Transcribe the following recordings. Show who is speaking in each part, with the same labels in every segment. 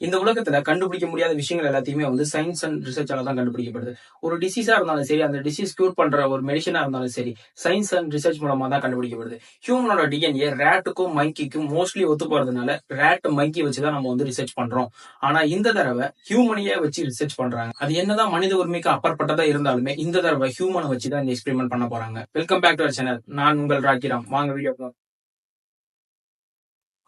Speaker 1: இந்த உலகத்துல கண்டுபிடிக்க முடியாத விஷயங்கள் எல்லாத்தையுமே வந்து சயின்ஸ் அண்ட் ரிசர்ச்சால தான் கண்டுபிடிக்கப்படுது. ஒரு டிசீஸா இருந்தாலும் சரி அந்த டிசீஸ் கியூர் பண்ற ஒரு மெடிசனா இருந்தாலும் சரி சயின்ஸ் அண்ட் ரிசர்ச் மூலமா தான் கண்டுபிடிக்கப்படுது. ஹியூமனோட டிஎன்ஏ ரேட்டுக்கும் மைக்கிக்கும் மோஸ்ட்லி ஒத்து போறதுனால ரேட் மைக்கி வச்சு தான் நம்ம வந்து ரிசர்ச் பண்றோம். ஆனா இந்த தடவை ஹியூமனையே வச்சு ரிசர்ச் பண்றாங்க. அது என்னதான் மனித உரிமைக்கு அப்பாற்பட்டதா இருந்தாலுமே இந்த தடவை ஹியூமனை வச்சு தான் இந்த எக்ஸ்பெரிமெண்ட் பண்ண போறாங்க. வெல்கம் பேக் டு சேனல் நான் உங்கள் ராக்கிராம் வாங்க வீடியோ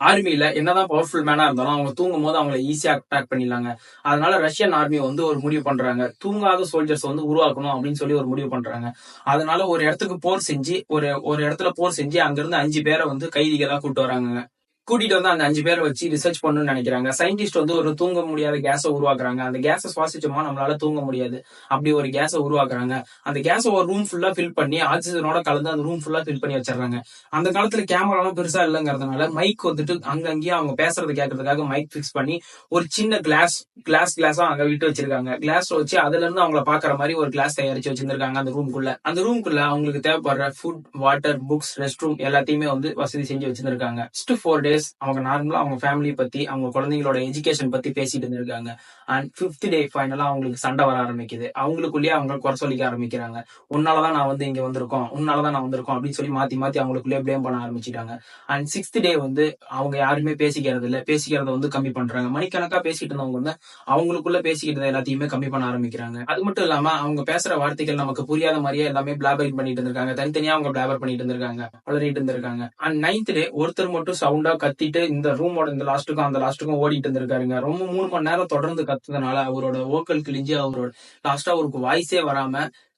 Speaker 1: ஆர்மியில என்னதான் பவர்ஃபுல் மேனா இருந்தாலும் அவங்க தூங்கும் போது அவங்கள ஈஸியா அட்டாக் பண்ணிடலாங்க. அதனால ரஷ்யன் ஆர்மி வந்து ஒரு முடிவு பண்றாங்க. தூங்காத சோல்ஜர்ஸ் வந்து உருவாக்கணும் அப்படின்னு சொல்லி ஒரு முடிவு பண்றாங்க. அதனால ஒரு இடத்துக்கு போர் செஞ்சு ஒரு ஒரு இடத்துல போர் செஞ்சு அங்கிருந்து அஞ்சு பேரை வந்து கைதிகளா கூட்டு வராங்க கூட்டிட்டு வந்து அந்த அஞ்சு பேரை வச்சு ரிசர்ச் பண்ணணும்னு நினைக்கிறாங்க. சயின்டிஸ்ட் வந்து ஒரு தூங்க முடியாத கேஸை உருவாக்குறாங்க. அந்த கேஸை சுவாசிச்சோமா? நம்மளால தூங்க முடியாது. அப்படி ஒரு கேஸை உருவாக்குறாங்க. அந்த கேஸை ஒரு ரூம் ஃபுல்லா ஃபில் பண்ணி ஆக்சிஜனோட கலந்து அந்த ரூம் ஃபுல்லா ஃபில் பண்ணி வச்சிடறாங்க. அந்த காலத்துல கேமராலாம் பெருசா இல்லைங்கிறதுனால மைக் வந்துட்டு அங்கங்கேயே அவங்க பேசுறது கேட்கறதுக்காக மைக் ஃபிக்ஸ் பண்ணி ஒரு சின்ன கிளாஸ் கிளாஸ் கிளாஸா அங்க விட்டு வச்சிருக்காங்க. கிளாஸ் வச்சு அதுல இருந்து அவங்கள பாக்குற மாதிரி ஒரு கிளாஸ் தயாரிச்சு வச்சிருக்காங்க அந்த ரூம்குள்ள அந்த ரூம்குள்ள அவங்களுக்கு தேவைப்படுற food water books rest room எல்லாத்தையுமே வந்து வசதி செஞ்சு வச்சிருக்காங்க ஃபோர் டேஸ் அவங்க நார்மலா அவங்க ஃபேமிலியை பத்தி அவங்க குழந்தைங்களோட எஜுகேஷன் பத்தி பேசிட்டு இருந்திருக்காங்க. அண்ட் ஃபிஃப்த் டே ஃபைனலா அவங்களுக்கு சண்டை வர ஆரம்பிக்குது. அவங்களுக்குள்ளேயே அவங்க குறை சொல்லிக்க ஆரம்பிக்கிறாங்க. உன்னாலதான் நான் வந்து இங்க வந்திருக்கோம். உன்னாலதான் நான் வந்திருக்கோம். அப்படின்னு சொல்லி மாத்தி மாத்தி அவங்களுக்குள்ளேயே ப்ளேம் பண்ண ஆரம்பிச்சிட்டாங்க. அண்ட் சிக்ஸ்த் டே வந்து அவங்க யாருமே பேசிக்கிறது இல்ல. பேசிக்கிறத வந்து கம்மி பண்றாங்க. மணிக்கணக்கா பேசிட்டு இருந்தவங்க வந்து அவங்களுக்குள்ள பேசிக்கிட்டு எல்லாத்தையுமே கம்மி பண்ண ஆரம்பிக்கிறாங்க. அது மட்டும் இல்லாம அவங்க பேசுற வார்த்தைகள் நமக்கு புரியாத மாதிரியே எல்லாமே பிளாபரிங் பண்ணிட்டு இருந்திருக்காங்க. தனித்தனியா அவங்க பிளாபர் பண்ணிட்டு இருந்திருக்காங்க. வளரிட்டு இருந்திருக்காங்க. அண்ட் நைன்த் டே ஒருத்தர் மட்டும் சவுண்டா கத்திட்டு இந்த ரூமோட இந்த லாஸ்ட்டுக்கும் அந்த லாஸ்ட்டுக்கும் ஓடிட்டு இருந்திருக்காருங்க. ரொம்ப மூணு மணி நேரம் தொடர்ந்து கத்துறதுனால அவரோட ஓக்கல் கிழிஞ்சு அவரோட லாஸ்டா அவருக்கு வாய்ஸே வராம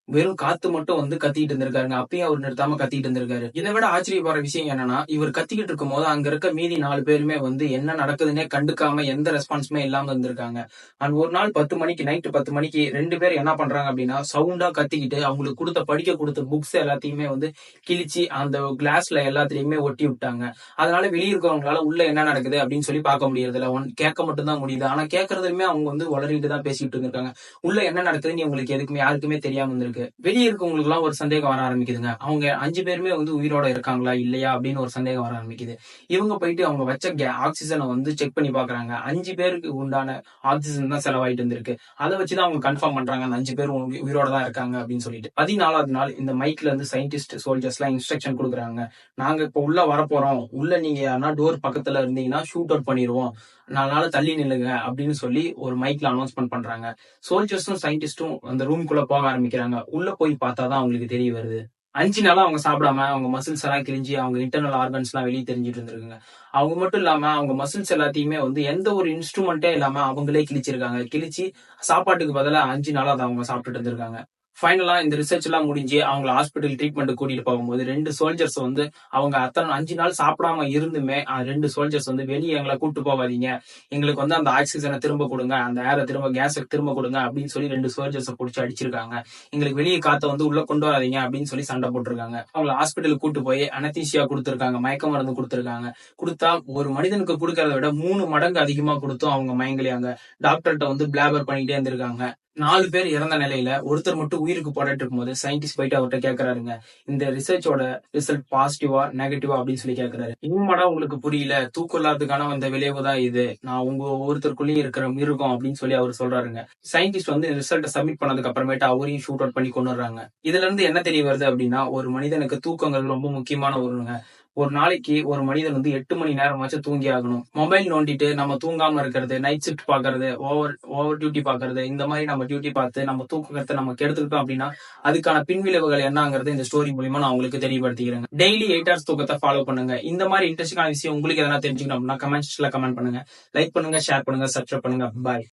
Speaker 1: வெறும் காத்து மட்டும் வந்து கத்திட்டு இருந்திருக்காருங்க. அப்பயும் அவர் நிறுத்தாம கத்திட்டு இருந்திருக்காரு. இதை விட ஆச்சரியப்படுற விஷயம் என்னன்னா இவர் கத்திக்கிட்டு இருக்கும் போது அங்க இருக்க மீதி நாலு பேருமே வந்து என்ன நடக்குதுன்னே கண்டுக்காம எந்த ரெஸ்பான்ஸுமே இல்லாம இருந்திருக்காங்க. அண்ட் ஒரு நாள் பத்து மணிக்கு நைட்டு பத்து மணிக்கு ரெண்டு பேர் என்ன பண்றாங்க அப்படின்னா சவுண்டா கத்திக்கிட்டு அவங்களுக்கு கொடுத்த படிக்க கொடுத்த புக்ஸ் எல்லாத்தையுமே வந்து கிழிச்சு அந்த கிளாஸ்ல எல்லாத்தையுமே ஒட்டி விட்டாங்க. அதனால வெளியே இருக்கவங்களால உள்ள என்ன நடக்குது அப்படின்னு சொல்லி பார்க்க முடியறது இல்ல ஒன் கேட்க மட்டும் தான் முடியுது. ஆனா கேட்கறதுமே அவங்க வந்து வளரிட்டு தான் பேசிட்டு இருந்திருக்காங்க. உள்ள என்ன நடக்குதுன்னு உங்களுக்கு எதுக்குமே யாருக்குமே தெரியாம இருந்திருக்கு வெளியே இருக்கவங்களுக்கு எல்லாம் ஒரு சந்தேகம் வர ஆரம்பிக்குதுங்க. அவங்க அஞ்சு பேருமே வந்து உயிரோட இருக்காங்களா இல்லையா அப்படின்னு ஒரு சந்தேகம் வர ஆரம்பிக்குது. இவங்க போயிட்டு அவங்க வச்ச ஆக்சிஜனை வந்து செக் பண்ணி பாக்குறாங்க. அஞ்சு பேருக்கு உண்டான ஆக்சிஜன் தான் செலவாயிட்டு இருந்திருக்கு. அதை வச்சுதான் அவங்க கன்ஃபார்ம் பண்றாங்க. அந்த அஞ்சு பேர் உயிரோட தான் இருக்காங்க அப்படின்னு சொல்லிட்டு. பதினாலாவது நாள் இந்த மைக்ல இருந்து சயின்டிஸ்ட் சோல்ஜர்ஸ் எல்லாம் இன்ஸ்ட்ரக்ஷன் கொடுக்குறாங்க. நாங்க இப்ப உள்ள வரப்போறோம் உள்ள நீங்க யாருன்னா டோர் பக்கத்துல இருந்தீங்கன்னா ஷூட் அவுட் பண்ணிடுவோம் நாலு தள்ளி நில்லுங்க அப்படின்னு சொல்லி ஒரு மைக்ல அனௌன்ஸ்மெண்ட் பண்றாங்க. சோல்ஜர்ஸும் சயின்டிஸ்டும் அந்த ரூம்குள்ள போக ஆரம்பிக்கிறாங்க. உள்ள போய் பார்த்தாதான் அவங்களுக்கு தெரிய வருது. அஞ்சு நாளா அவங்க சாப்பிடாம அவங்க மசில்ஸ் எல்லாம் கிழிஞ்சு அவங்க இன்டர்னல் ஆர்கன்ஸ் எல்லாம் வெளியே தெரிஞ்சிட்டு இருந்திருக்காங்க. அவங்க மட்டும் இல்லாம அவங்க மசில்ஸ் எல்லாத்தையுமே வந்து எந்த ஒரு இன்ஸ்ட்ருமெண்ட்டே இல்லாம அவங்களே கிழிச்சிருக்காங்க. கிழிச்சு சாப்பாட்டுக்கு பதிலா அஞ்சு நாளா அதை அவங்க சாப்பிட்டுட்டு இருந்திருக்காங்க. ஃபைனலா இந்த ரிசர்ச் எல்லாம் முடிஞ்சு அவங்க ஹாஸ்பிட்டல் ட்ரீட்மெண்ட் கூட்டிட்டு போகும்போது ரெண்டு சோல்ஜர்ஸ் வந்து அவங்க அத்தனை அஞ்சு நாள் சாப்பிடாம இருந்துமே ரெண்டு சோல்ஜர்ஸ் வந்து வெளியே எங்களை கூட்டு போகாதீங்க. எங்களுக்கு வந்து அந்த ஆக்சிஜனை திரும்ப கொடுங்க அந்த ஏரை திரும்ப கேஸை திரும்ப கொடுங்க அப்படின்னு சொல்லி ரெண்டு சோல்ஜர்ஸை பிடிச்சி அடிச்சிருக்காங்க. எங்களுக்கு வெளியே காத்த வந்து உள்ள கொண்டு வராதீங்க அப்படின்னு சொல்லி சண்டை போட்டிருக்காங்க. அவங்கள ஹாஸ்பிட்டலுக்கு கூட்டு போய் அனத்தீசியா கொடுத்துருக்காங்க மயக்க மருந்து கொடுத்துருக்காங்க. கொடுத்தா ஒரு மனிதனுக்கு கொடுக்கறத விட மூணு மடங்கு அதிகமா கொடுத்தும் அவங்க மயங்கலியாங்க. டாக்டர்கிட்ட வந்து பிளாபர் பண்ணிட்டே இருந்திருக்காங்க. நாலு பேர் இறந்த நிலையில ஒருத்தர் மட்டும் உயிருக்கு போராட்டு இருக்கும்போது சயின்டிஸ்ட் போயிட்டு அவர்கிட்ட கேக்குறாருங்க. இந்த ரிசர்ச்சோட ரிசல்ட் பாசிட்டிவா நெகட்டிவா அப்படின்னு சொல்லி கேக்குறாரு. இன்னும் உங்களுக்கு புரியல. தூக்கம் இல்லாததுக்கான அந்த விளைவு தான் இது. நான் உங்க ஒருத்தருக்குள்ளேயும் இருக்கிற மிருகம் அப்படின்னு சொல்லி அவர் சொல்றாருங்க. சயின்டிஸ்ட் வந்து ரிசல்ட்டை சப்மிட் பண்ணதுக்கு அப்புறமேட்டு அவரையும் ஷூட் அவுட் பண்ணி கொண்டு வர்றாங்க. இதுல இருந்து என்ன தெரிய வருது அப்படின்னா ஒரு மனிதனுக்கு தூக்கங்கள் ரொம்ப முக்கியமான ஒருங்க ஒரு நாளைக்கு ஒரு மனிதன் வந்து எட்டு மணி நேரமாச்சும் தூங்கி ஆகணும். மொபைல் நோண்டிட்டு நம்ம தூங்காம இருக்கிறது நைட் ஷிஃப்ட் பாக்குறது ஓவர் ஓவர் டியூட்டி பாக்குறது இந்த மாதிரி நம்ம டியூட்டி பார்த்து நம்ம தூக்கத்தை நம்ம கெடுத்துக்கிட்டோம் அப்படின்னா அதுக்கான பின்விளைவுகள் என்னங்கிறது இந்த ஸ்டோரி மூலியமா நான் உங்களுக்கு தெரியப்படுத்திக்கிறேன் டெய்லி எயிட் ஹவர்ஸ் தூக்கத்தை ஃபாலோ பண்ணுங்க. இந்த மாதிரி இன்ட்ரெஸ்டிங்கான விஷயம் உங்களுக்கு எதனா தெரிஞ்சுக்கணும் அப்படின்னா கமெண்ட்ஸ்ல கமெண்ட் பண்ணுங்க. லைக் பண்ணுங்க ஷேர் பண்ணுங்க சப்ஸ்கிரைப் பண்ணுங்க. பாய்